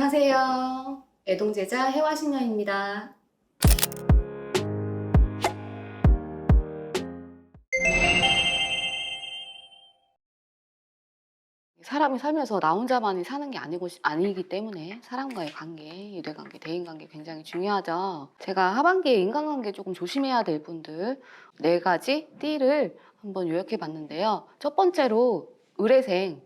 안녕하세요. 애동제자 해화신녀입니다. 사람이 살면서 나 혼자만이 사는 게 아니고 아니기 때문에 사람과의 관계, 유대관계, 대인관계 굉장히 중요하죠. 제가 하반기에 인간관계 조금 조심해야 될 분들 네 가지 띠를 한번 요약해 봤는데요. 첫 번째로 의뢰생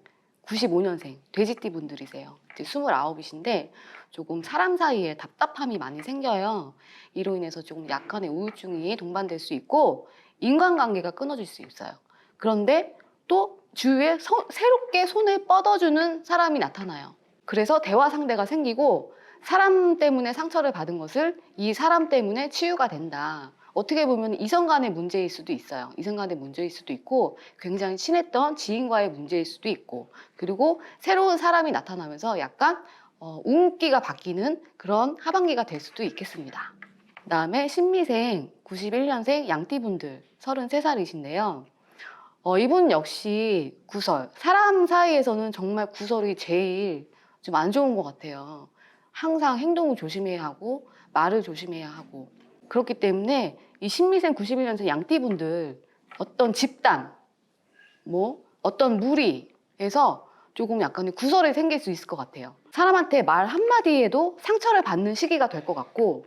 95년생 돼지띠 분들이세요. 이제 29이신데 조금 사람 사이에 답답함이 많이 생겨요. 이로 인해서 조금 약간의 우울증이 동반될 수 있고 인간관계가 끊어질 수 있어요. 그런데 또 주위에 서- 새롭게 손을 뻗어주는 사람이 나타나요. 그래서 대화 상대가 생기고 사람 때문에 상처를 받은 것을 이 사람 때문에 치유가 된다. 어떻게 보면 이성 간의 문제일 수도 있어요. 이성 간의 문제일 수도 있고 굉장히 친했던 지인과의 문제일 수도 있고 그리고 새로운 사람이 나타나면서 약간 어, 운기가 바뀌는 그런 하반기가 될 수도 있겠습니다. 그 다음에 신미생 91년생 양띠분들 33살이신데요. 어, 이분 역시 구설. 사람 사이에서는 정말 구설이 제일 좀 안 좋은 것 같아요. 항상 행동을 조심해야 하고 말을 조심해야 하고 그렇기 때문에 이 신미생 91년생 양띠분들 어떤 집단 뭐 어떤 무리에서 조금 약간의 구설이 생길 수 있을 것 같아요. 사람한테 말 한마디에도 상처를 받는 시기가 될 것 같고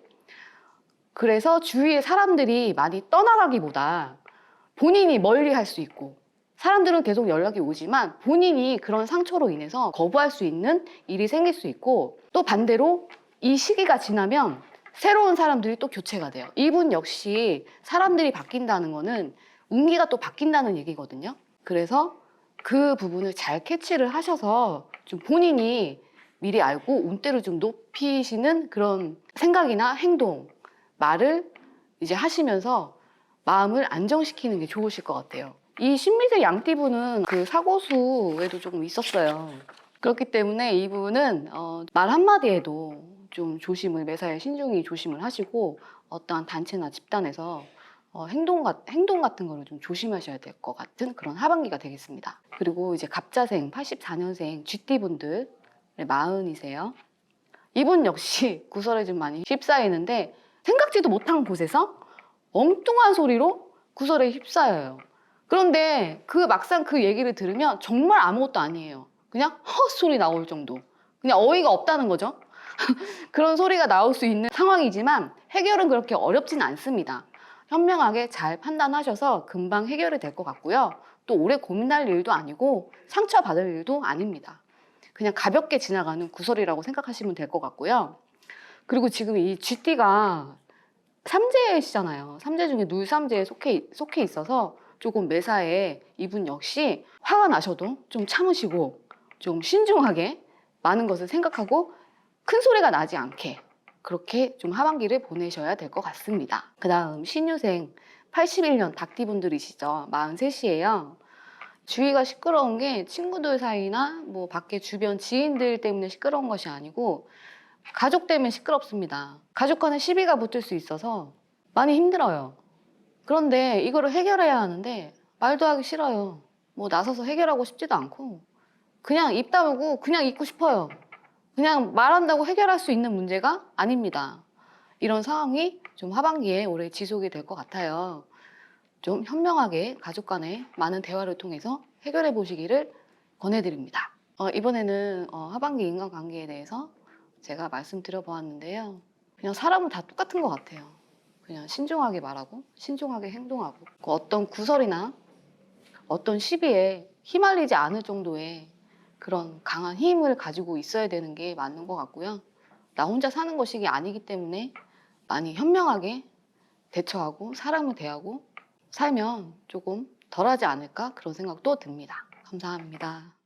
그래서 주위의 사람들이 많이 떠나가기보다 본인이 멀리 할 수 있고 사람들은 계속 연락이 오지만 본인이 그런 상처로 인해서 거부할 수 있는 일이 생길 수 있고 또 반대로 이 시기가 지나면 새로운 사람들이 또 교체가 돼요. 이분 역시 사람들이 바뀐다는 거는 운기가 또 바뀐다는 얘기거든요. 그래서 그 부분을 잘 캐치를 하셔서 좀 본인이 미리 알고 운대를 좀 높이시는 그런 생각이나 행동, 말을 이제 하시면서 마음을 안정시키는 게 좋으실 것 같아요. 이 신미세 양띠분은 그 사고수에도 조금 있었어요. 그렇기 때문에 이분은 어, 말 한마디에도 좀 조심을 매사에 신중히 조심을 하시고 어떠한 단체나 집단에서 어, 행동, 같- 행동 같은 거를 좀 조심하셔야 될 것 같은 그런 하반기가 되겠습니다. 그리고 이제 갑자생 84년생 쥐띠분들 마흔이세요. 이분 역시 구설에 좀 많이 휩싸이는데 생각지도 못한 곳에서 엉뚱한 소리로 구설에 휩싸여요. 그런데 그 막상 그 얘기를 들으면 정말 아무것도 아니에요. 그냥 헛소리 나올 정도. 그냥 어이가 없다는 거죠. 그런 소리가 나올 수 있는 상황이지만 해결은 그렇게 어렵진 않습니다. 현명하게 잘 판단하셔서 금방 해결이 될 것 같고요. 또 오래 고민할 일도 아니고 상처받을 일도 아닙니다. 그냥 가볍게 지나가는 구설이라고 생각하시면 될 것 같고요. 그리고 지금 이 쥐띠가 삼재시잖아요. 삼재 중에 눌삼재에 속해, 속해 있어서 조금 매사에 이분 역시 화가 나셔도 좀 참으시고 좀 신중하게 많은 것을 생각하고 큰 소리가 나지 않게 그렇게 좀 하반기를 보내셔야 될 것 같습니다. 그 다음 신유생 81년 닭띠분들이시죠. 43이에요. 주위가 시끄러운 게 친구들 사이나 뭐 밖에 주변 지인들 때문에 시끄러운 것이 아니고 가족 때문에 시끄럽습니다. 가족 간에 시비가 붙을 수 있어서 많이 힘들어요. 그런데 이거를 해결해야 하는데 말도 하기 싫어요. 뭐 나서서 해결하고 싶지도 않고 그냥 입 다물고 그냥 있고 싶어요. 그냥 말한다고 해결할 수 있는 문제가 아닙니다. 이런 상황이 좀 하반기에 올해 지속이 될 것 같아요. 좀 현명하게 가족 간에 많은 대화를 통해서 해결해 보시기를 권해드립니다. 어, 이번에는 어, 하반기 인간관계에 대해서 제가 말씀드려 보았는데요. 그냥 사람은 다 똑같은 것 같아요. 그냥 신중하게 말하고 신중하게 행동하고 그 어떤 구설이나 어떤 시비에 휘말리지 않을 정도의 그런 강한 힘을 가지고 있어야 되는 게 맞는 것 같고요. 나 혼자 사는 것이 아니기 때문에 많이 현명하게 대처하고 사람을 대하고 살면 조금 덜하지 않을까 그런 생각도 듭니다. 감사합니다.